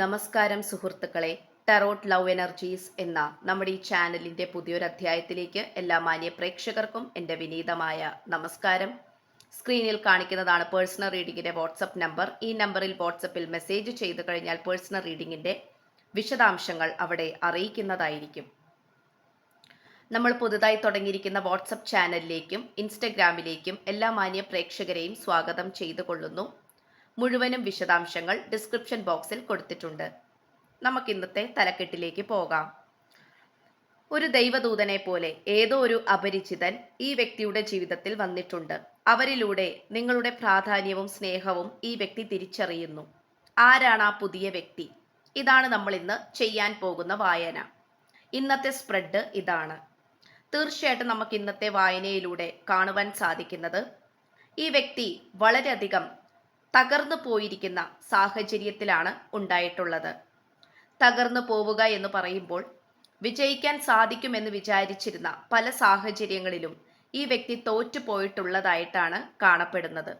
നമസ്കാരം സുഹൃത്തുക്കളെ. Tarot love energies എന്ന നമ്മുടെ ഈ ചാനലിന്റെ പുതിയൊരു അധ്യായത്തിലേക്ക് എല്ലാ മാന്യ പ്രേക്ഷകർക്കും എന്റെ വിനീതമായ നമസ്കാരം. സ്ക്രീനിൽ കാണിക്കുന്നതാണ് പേഴ്സണൽ റീഡിങ്ങിന്റെ വാട്സപ്പ് നമ്പർ ഈ നമ്പറിൽ വാട്സപ്പിൽ മെസ്സേജ് ചെയ്തു കഴിഞ്ഞാൽ പേഴ്സണൽ റീഡിങ്ങിന്റെ വിശദാംശങ്ങൾ അവിടെ അറിയിക്കുന്നതായിരിക്കും. നമ്മൾ പുതുതായി തുടങ്ങിയിരിക്കുന്ന വാട്സപ്പ് ചാനലിലേക്കും ഇൻസ്റ്റഗ്രാമിലേക്കും എല്ലാ മാന്യ പ്രേക്ഷകരെയും സ്വാഗതം ചെയ്തു കൊള്ളുന്നു മുഴുവനും വിശദാംശങ്ങൾ ഡിസ്ക്രിപ്ഷൻ ബോക്സിൽ കൊടുത്തിട്ടുണ്ട്. നമുക്ക് ഇന്നത്തെ തലക്കെട്ടിലേക്ക് പോകാം. ഒരു ദൈവദൂതനെ പോലെ ഏതോ ഒരു അപരിചിതൻ ഈ വ്യക്തിയുടെ ജീവിതത്തിൽ വന്നിട്ടുണ്ട്. അവരിലൂടെ നിങ്ങളുടെ പ്രാധാന്യവും സ്നേഹവും ഈ വ്യക്തി തിരിച്ചറിയുന്നു. ആരാണ് ആ പുതിയ വ്യക്തി? ഇതാണ് നമ്മൾ ഇന്ന് ചെയ്യാൻ പോകുന്ന വായന. ഇന്നത്തെ സ്പ്രെഡ് ഇതാണ്. തീർച്ചയായിട്ടും നമുക്ക് ഇന്നത്തെ വായനയിലൂടെ കാണുവാൻ സാധിക്കുന്നത് ഈ വ്യക്തി വളരെയധികം തകർന്നു പോയിരിക്കുന്ന സാഹചര്യത്തിലാണ് ഉണ്ടായിട്ടുള്ളത്. തകർന്നു പോവുക എന്ന് പറയുമ്പോൾ വിജയിക്കാൻ സാധിക്കുമെന്ന് വിചാരിച്ചിരുന്ന പല സാഹചര്യങ്ങളിലും ഈ വ്യക്തി തോറ്റു പോയിട്ടുള്ളതായിട്ടാണ് കാണപ്പെടുന്നത്.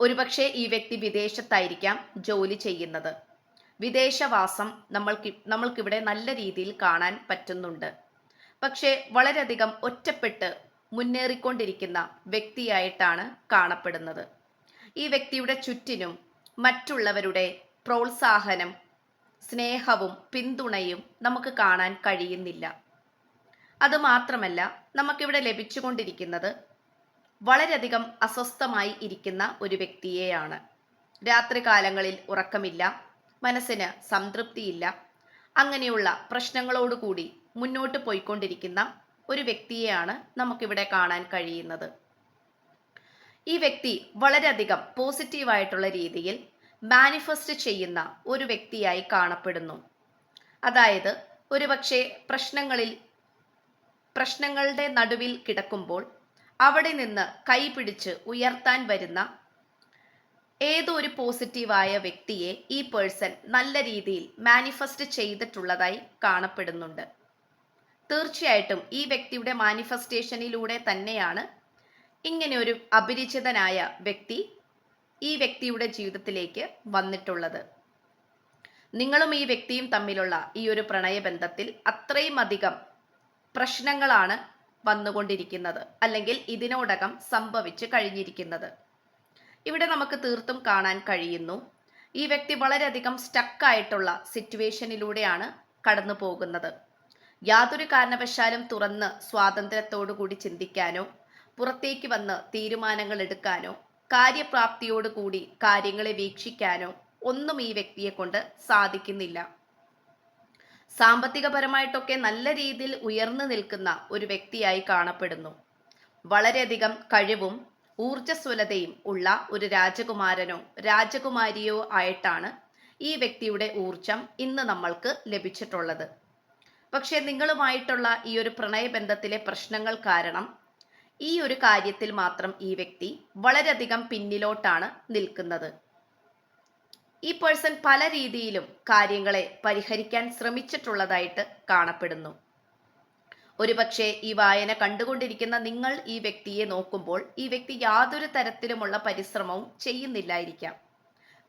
ഒരുപക്ഷെ ഈ വ്യക്തി വിദേശത്തായിരിക്കാം ജോലി ചെയ്യുന്നത്. വിദേശവാസം നമ്മൾക്ക് നമ്മൾക്കിവിടെ നല്ല രീതിയിൽ കാണാൻ പറ്റുന്നുണ്ട്. പക്ഷേ വളരെയധികം ഒറ്റപ്പെട്ട് മുന്നേറിക്കൊണ്ടിരിക്കുന്ന വ്യക്തിയായിട്ടാണ് കാണപ്പെടുന്നത്. ഈ വ്യക്തിയുടെ ചുറ്റിനും മറ്റുള്ളവരുടെ പ്രോത്സാഹനം സ്നേഹവും പിന്തുണയും നമുക്ക് കാണാൻ കഴിയുന്നില്ല. അതുമാത്രമല്ല നമുക്കിവിടെ ലഭിച്ചുകൊണ്ടിരിക്കുന്നത് വളരെയധികം അസ്വസ്ഥമായി ഇരിക്കുന്ന ഒരു വ്യക്തിയെയാണ്. രാത്രികാലങ്ങളിൽ ഉറക്കമില്ല മനസ്സിന് സംതൃപ്തിയില്ല അങ്ങനെയുള്ള പ്രശ്നങ്ങളോടുകൂടി മുന്നോട്ട് പോയിക്കൊണ്ടിരിക്കുന്ന ഒരു വ്യക്തിയെയാണ് നമുക്കിവിടെ കാണാൻ കഴിയുന്നത്. ഈ വ്യക്തി വളരെയധികം പോസിറ്റീവായിട്ടുള്ള രീതിയിൽ മാനിഫെസ്റ്റ് ചെയ്യുന്ന ഒരു വ്യക്തിയായി കാണപ്പെടുന്നു. അതായത് ഒരുപക്ഷെ പ്രശ്നങ്ങളിൽ പ്രശ്നങ്ങളുടെ നടുവിൽ കിടക്കുമ്പോൾ അവിടെ നിന്ന് കൈപിടിച്ച് ഉയർത്താൻ വരുന്ന ഏതോ ഒരു പോസിറ്റീവായ വ്യക്തിയെ ഈ പേഴ്സൺ നല്ല രീതിയിൽ മാനിഫെസ്റ്റ് ചെയ്തിട്ടുള്ളതായി കാണപ്പെടുന്നുണ്ട്. തീർച്ചയായിട്ടും ഈ വ്യക്തിയുടെ മാനിഫെസ്റ്റേഷനിലൂടെ തന്നെയാണ് ഇങ്ങനെ ഒരു അപരിചിതനായ വ്യക്തി ഈ വ്യക്തിയുടെ ജീവിതത്തിലേക്ക് വന്നിട്ടുള്ളത്. നിങ്ങളും ഈ വ്യക്തിയും തമ്മിലുള്ള ഈ ഒരു പ്രണയബന്ധത്തിൽ അത്രയും അധികം പ്രശ്നങ്ങളാണ് വന്നുകൊണ്ടിരിക്കുന്നത്. അല്ലെങ്കിൽ ഇതിനോടകം സംഭവിച്ചു കഴിഞ്ഞിരിക്കുന്നത്. ഇവിടെ നമുക്ക് തീർത്തും കാണാൻ കഴിയുന്നു. ഈ വ്യക്തി വളരെയധികം സ്റ്റക്കായിട്ടുള്ള സിറ്റുവേഷനിലൂടെയാണ് കടന്നു പോകുന്നത് യാതൊരു കാരണവശാലും തുറന്ന് സ്വാതന്ത്ര്യത്തോടു കൂടി ചിന്തിക്കാനോ പുറത്തേക്ക് വന്ന് തീരുമാനങ്ങൾ എടുക്കാനോ കാര്യപ്രാപ്തിയോടുകൂടി കാര്യങ്ങളെ വീക്ഷിക്കാനോ ഒന്നും ഈ വ്യക്തിയെ കൊണ്ട് സാധിക്കുന്നില്ല. സാമ്പത്തികപരമായിട്ടൊക്കെ നല്ല രീതിയിൽ ഉയർന്നു നിൽക്കുന്ന ഒരു വ്യക്തിയായി കാണപ്പെടുന്നു. വളരെയധികം കഴിവും ഊർജസ്വലതയും ഉള്ള ഒരു രാജകുമാരനോ രാജകുമാരിയോ ആയിട്ടാണ് ഈ വ്യക്തിയുടെ ഊർജം ഇന്ന് നമ്മൾക്ക് ലഭിച്ചിട്ടുള്ളത്. പക്ഷേ നിങ്ങളുമായിട്ടുള്ള ഈ ഒരു പ്രണയബന്ധത്തിലെ പ്രശ്നങ്ങൾ കാരണം ഈ ഒരു കാര്യത്തിൽ മാത്രം ഈ വ്യക്തി വളരെയധികം പിന്നിലോട്ടാണ് നിൽക്കുന്നത്. ഈ പേഴ്സൺ പല രീതിയിലും കാര്യങ്ങളെ പരിഹരിക്കാൻ ശ്രമിച്ചിട്ടുള്ളതായിട്ട് കാണപ്പെടുന്നു. ഒരുപക്ഷെ ഈ വായന കണ്ടുകൊണ്ടിരിക്കുന്ന നിങ്ങൾ ഈ വ്യക്തിയെ നോക്കുമ്പോൾ ഈ വ്യക്തി യാതൊരു തരത്തിലുമുള്ള പരിശ്രമവും ചെയ്യുന്നില്ലായിരിക്കാം.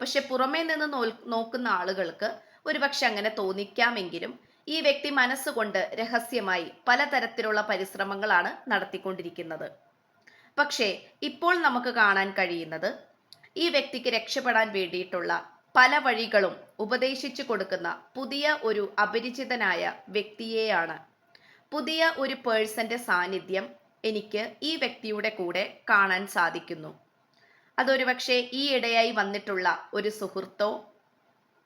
പക്ഷെ പുറമേ നിന്ന് നോക്കുന്ന ആളുകൾക്ക് ഒരുപക്ഷെ അങ്ങനെ തോന്നിക്കാമെങ്കിലും ഈ വ്യക്തി മനസ്സുകൊണ്ട് രഹസ്യമായി പലതരത്തിലുള്ള പരിശ്രമങ്ങളാണ് നടത്തിക്കൊണ്ടിരിക്കുന്നത്. പക്ഷേ ഇപ്പോൾ നമുക്ക് കാണാൻ കഴിയുന്നത് ഈ വ്യക്തിക്ക് രക്ഷപ്പെടാൻ വേണ്ടിയിട്ടുള്ള പല വഴികളും ഉപദേശിച്ചു കൊടുക്കുന്ന പുതിയ ഒരു അപരിചിതനായ വ്യക്തിയെയാണ്. പുതിയ ഒരു പേഴ്സന്റെ സാന്നിധ്യം എനിക്ക് ഈ വ്യക്തിയുടെ കൂടെ കാണാൻ സാധിക്കുന്നു. അതൊരു പക്ഷേ ഈ ഇടയായി വന്നിട്ടുള്ള ഒരു സുഹൃത്തോ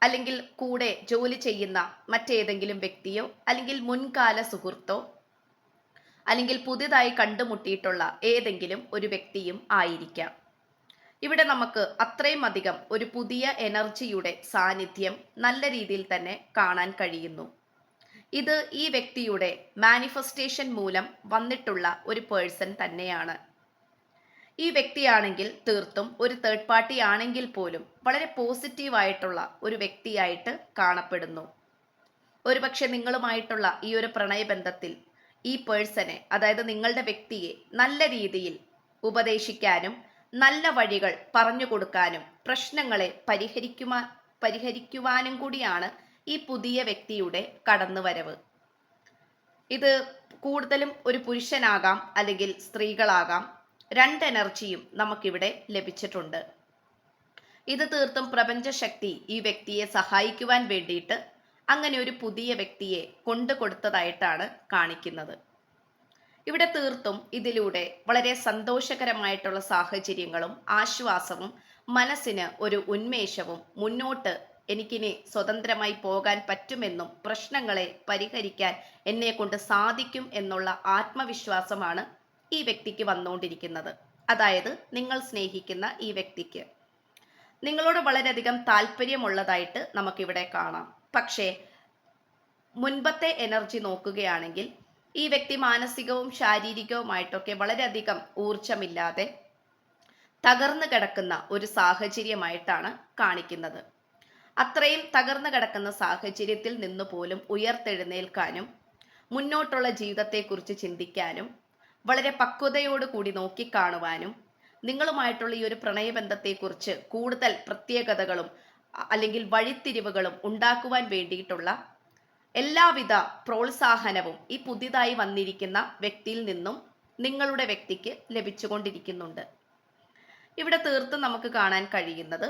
അല്ലെങ്കിൽ കൂടെ ജോലി ചെയ്യുന്ന മറ്റേതെങ്കിലും വ്യക്തിയോ അല്ലെങ്കിൽ മുൻകാല സുഹൃത്തോ അല്ലെങ്കിൽ പുതിയതായി കണ്ടുമുട്ടിയിട്ടുള്ള ഏതെങ്കിലും ഒരു വ്യക്തിയും ആയിരിക്കാം. ഇവിടെ നമുക്ക് അത്രയും അധികം ഒരു പുതിയ എനർജിയുടെ സാന്നിധ്യം നല്ല രീതിയിൽ തന്നെ കാണാൻ കഴിയുന്നു. ഇത് ഈ വ്യക്തിയുടെ മാനിഫെസ്റ്റേഷൻ മൂലം വന്നിട്ടുള്ള ഒരു പേഴ്സൺ തന്നെയാണ്. ഈ വ്യക്തിയാണെങ്കിൽ തീർത്തും ഒരു തേർഡ് പാർട്ടി ആണെങ്കിൽ പോലും വളരെ പോസിറ്റീവായിട്ടുള്ള ഒരു വ്യക്തിയായിട്ട് കാണപ്പെടുന്നു. ഒരുപക്ഷെ നിങ്ങളുമായിട്ടുള്ള ഈ ഒരു പ്രണയബന്ധത്തിൽ ഈ പേഴ്സനെ അതായത് നിങ്ങളുടെ വ്യക്തിയെ നല്ല രീതിയിൽ ഉപദേശിക്കാനും നല്ല വഴികൾ പറഞ്ഞു കൊടുക്കാനും പ്രശ്നങ്ങളെ പരിഹരിക്കുവാൻ പരിഹരിക്കുവാനും കൂടിയാണ് ഈ പുതിയ വ്യക്തിയുടെ കടന്നുവരവ്. ഇത് കൂടുതലും ഒരു പുരുഷനാകാം അല്ലെങ്കിൽ സ്ത്രീകളാകാം. രണ്ട് എനർജിയും നമുക്കിവിടെ ലഭിച്ചിട്ടുണ്ട്. ഇത് തീർത്തും പ്രപഞ്ചശക്തി ഈ വ്യക്തിയെ സഹായിക്കുവാൻ വേണ്ടിയിട്ട് അങ്ങനെ ഒരു പുതിയ വ്യക്തിയെ കൊണ്ടു കൊടുത്തതായിട്ടാണ് കാണിക്കുന്നത്. ഇവിടെ തീർത്തും ഇതിലൂടെ വളരെ സന്തോഷകരമായിട്ടുള്ള സാഹചര്യങ്ങളും ആശ്വാസവും മനസ്സിന് ഒരു ഉന്മേഷവും മുന്നോട്ട് എനിക്കിനി സ്വതന്ത്രമായി പോകാൻ പറ്റുമെന്നും പ്രശ്നങ്ങളെ പരിഹരിക്കാൻ എന്നെ കൊണ്ട് സാധിക്കും എന്നുള്ള ആത്മവിശ്വാസമാണ് ഈ വ്യക്തിക്ക് വന്നുകൊണ്ടിരിക്കുന്നത്. അതായത് നിങ്ങൾ സ്നേഹിക്കുന്ന ഈ വ്യക്തിക്ക്. നിങ്ങളോട് വളരെയധികം താല്പര്യമുള്ളതായിട്ട് നമുക്കിവിടെ കാണാം. പക്ഷേ മുൻപത്തെ എനർജി നോക്കുകയാണെങ്കിൽ ഈ വ്യക്തി മാനസികവും ശാരീരികവുമായിട്ടൊക്കെ വളരെയധികം ഊർജമില്ലാതെ തകർന്നു കിടക്കുന്ന ഒരു സാഹചര്യമായിട്ടാണ് കാണിക്കുന്നത്. അത്രയും തകർന്നു കിടക്കുന്ന സാഹചര്യത്തിൽ നിന്ന് പോലും ഉയർത്തെഴുന്നേൽക്കാനും മുന്നോട്ടുള്ള ജീവിതത്തെക്കുറിച്ച് ചിന്തിക്കാനും വളരെ പക്വതയോടുകൂടി നോക്കിക്കാണുവാനും നിങ്ങളുമായിട്ടുള്ള ഈ ഒരു പ്രണയബന്ധത്തെക്കുറിച്ച് കൂടുതൽ പ്രത്യേകതകളും അല്ലെങ്കിൽ വഴിത്തിരിവുകളും ഉണ്ടാക്കുവാൻ വേണ്ടിയിട്ടുള്ള എല്ലാവിധ പ്രോത്സാഹനവും ഈ പുതിയതായി വന്നിരിക്കുന്ന വ്യക്തിയിൽ നിന്നും നിങ്ങളുടെ വ്യക്തിക്ക് ലഭിച്ചുകൊണ്ടിരിക്കുന്നുണ്ട്. ഇവിടെ തീർത്തും നമുക്ക് കാണാൻ കഴിയുന്നത്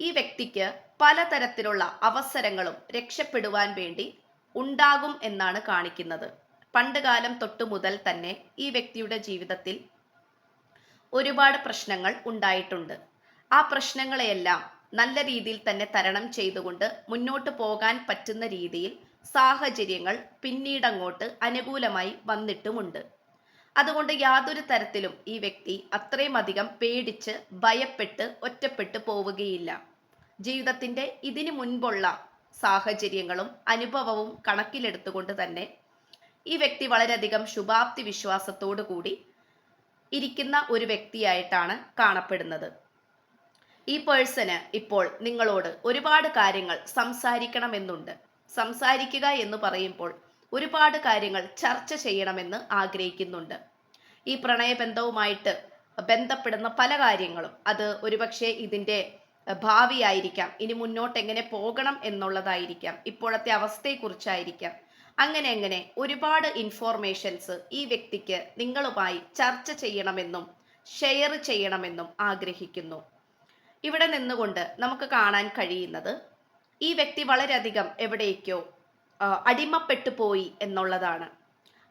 ഈ വ്യക്തിക്ക് പലതരത്തിലുള്ള അവസരങ്ങളും രക്ഷപ്പെടുവാൻ വേണ്ടി ഉണ്ടാകും എന്നാണ് കാണിക്കുന്നത്. പണ്ട് കാലം തൊട്ടു മുതൽ തന്നെ ഈ വ്യക്തിയുടെ ജീവിതത്തിൽ ഒരുപാട് പ്രശ്നങ്ങൾ ഉണ്ടായിട്ടുണ്ട്. ആ പ്രശ്നങ്ങളെയെല്ലാം നല്ല രീതിയിൽ തന്നെ തരണം ചെയ്തുകൊണ്ട് മുന്നോട്ട് പോകാൻ പറ്റുന്ന രീതിയിൽ സാഹചര്യങ്ങൾ പിന്നീടങ്ങോട്ട് അനുകൂലമായി വന്നിട്ടുമുണ്ട്. അതുകൊണ്ട് യാതൊരു തരത്തിലും ഈ വ്യക്തി അത്രയും അധികം പേടിച്ച് ഭയപ്പെട്ട് ഒറ്റപ്പെട്ടു പോവുകയില്ല. ജീവിതത്തിന്റെ ഇതിനു മുൻപുള്ള സാഹചര്യങ്ങളും അനുഭവവും കണക്കിലെടുത്തുകൊണ്ട് തന്നെ ഈ വ്യക്തി വളരെയധികം ശുഭാപ്തി വിശ്വാസത്തോടു കൂടി ഇരിക്കുന്ന ഒരു വ്യക്തിയായിട്ടാണ് കാണപ്പെടുന്നത്. ഈ പേഴ്സന് ഇപ്പോൾ നിങ്ങളോട് ഒരുപാട് കാര്യങ്ങൾ സംസാരിക്കണമെന്നുണ്ട്. സംസാരിക്കുക എന്ന് പറയുമ്പോൾ ഒരുപാട് കാര്യങ്ങൾ ചർച്ച ചെയ്യണമെന്ന് ആഗ്രഹിക്കുന്നുണ്ട്. ഈ പ്രണയബന്ധവുമായിട്ട് ബന്ധപ്പെടുന്ന പല കാര്യങ്ങളും അത് ഒരുപക്ഷെ ഇതിന്റെ ഭാവിയായിരിക്കാം. ഇനി മുന്നോട്ട് എങ്ങനെ പോകണം എന്നുള്ളതായിരിക്കാം. ഇപ്പോഴത്തെ അവസ്ഥയെക്കുറിച്ചായിരിക്കാം. അങ്ങനെ അങ്ങനെ ഒരുപാട് ഇൻഫോർമേഷൻസ് ഈ വ്യക്തിക്ക് നിങ്ങളുമായി ചർച്ച ചെയ്യണമെന്നും ഷെയർ ചെയ്യണമെന്നും ആഗ്രഹിക്കുന്നു. ഇവിടെ നിന്നുകൊണ്ട് നമുക്ക് കാണാൻ കഴിയുന്നത് ഈ വ്യക്തി വളരെയധികം എവിടേക്കോ അടിമപ്പെട്ടു പോയി എന്നുള്ളതാണ്.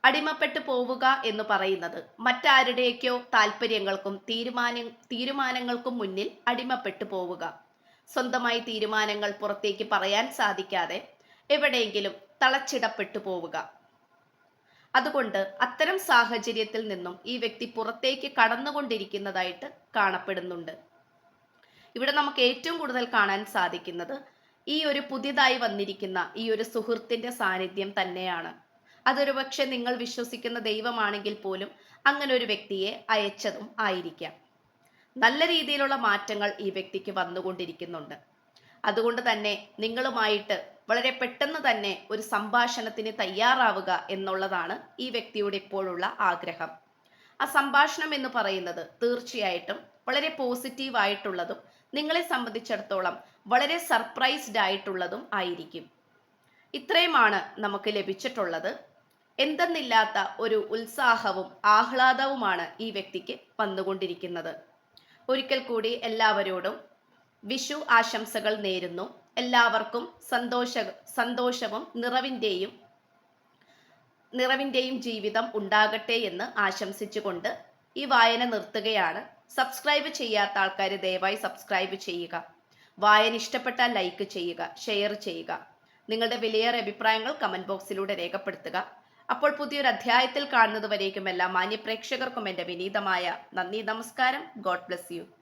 അടിമപ്പെട്ടു പോവുക എന്ന് പറയുന്നത് മറ്റാരുടെയൊക്കെയോ താല്പര്യങ്ങൾക്കും തീരുമാന തീരുമാനങ്ങൾക്കും മുന്നിൽ അടിമപ്പെട്ടു പോവുക. സ്വന്തമായി തീരുമാനങ്ങൾ പുറത്തേക്ക് പറയാൻ സാധിക്കാതെ എവിടെയെങ്കിലും തളച്ചിടപ്പെട്ടു പോവുക. അതുകൊണ്ട് അത്തരം സാഹചര്യത്തിൽ നിന്നും ഈ വ്യക്തി പുറത്തേക്ക് കടന്നുകൊണ്ടിരിക്കുന്നതായിട്ട് കാണപ്പെടുന്നുണ്ട്. ഇവിടെ നമുക്ക് ഏറ്റവും കൂടുതൽ കാണാൻ സാധിക്കുന്നത് ഈ ഒരു പുതിയതായി വന്നിരിക്കുന്ന ഈ ഒരു സുഹൃത്തിന്റെ സാന്നിധ്യം തന്നെയാണ്. അതൊരു പക്ഷെ നിങ്ങൾ വിശ്വസിക്കുന്ന ദൈവമാണെങ്കിൽ പോലും അങ്ങനെ ഒരു വ്യക്തിയെ അയച്ചതും ആയിരിക്കാം. നല്ല രീതിയിലുള്ള മാറ്റങ്ങൾ ഈ വ്യക്തിക്ക് വന്നുകൊണ്ടിരിക്കുന്നുണ്ട്. അതുകൊണ്ട് തന്നെ നിങ്ങളുമായിട്ട് വളരെ പെട്ടെന്ന് തന്നെ ഒരു സംഭാഷണത്തിന് തയ്യാറാവുക എന്നുള്ളതാണ് ഈ വ്യക്തിയുടെ ഇപ്പോഴുള്ള ആഗ്രഹം. ആ സംഭാഷണം എന്ന് പറയുന്നത് തീർച്ചയായിട്ടും വളരെ പോസിറ്റീവ് ആയിട്ടുള്ളതും നിങ്ങളെ സംബന്ധിച്ചിടത്തോളം വളരെ സർപ്രൈസ്ഡ് ആയിട്ടുള്ളതും ആയിരിക്കും. ഇത്രയുമാണ് നമുക്ക് ലഭിച്ചിട്ടുള്ളത്. എന്തെന്നില്ലാത്ത ഒരു ഉത്സാഹവും ആഹ്ലാദവുമാണ് ഈ വ്യക്തിക്ക് വന്നുകൊണ്ടിരിക്കുന്നത്. ഒരിക്കൽ കൂടി എല്ലാവരോടും വിഷു ആശംസകൾ നേരുന്നു. എല്ലാവർക്കും സന്തോഷ സന്തോഷവും നിറവിന്റെയും നിറവിന്റെയും ജീവിതം ഉണ്ടാകട്ടെ എന്ന് ആശംസിച്ചുകൊണ്ട് ഈ വായന നിർത്തുകയാണ്. സബ്സ്ക്രൈബ് ചെയ്യാത്ത ആൾക്കാർ ദയവായി സബ്സ്ക്രൈബ് ചെയ്യുക. വായന ഇഷ്ടപ്പെട്ടാൽ ലൈക്ക് ചെയ്യുക ഷെയർ ചെയ്യുക. നിങ്ങളുടെ വിലയേറെ അഭിപ്രായങ്ങൾ കമന്റ് ബോക്സിലൂടെ രേഖപ്പെടുത്തുക. അപ്പോൾ പുതിയൊരു അധ്യായത്തിൽ കാണുന്നതുവരേക്കും എല്ലാ മാന്യ പ്രേക്ഷകർക്കും എന്റെ വിനീതമായ നന്ദി നമസ്കാരം. God bless you.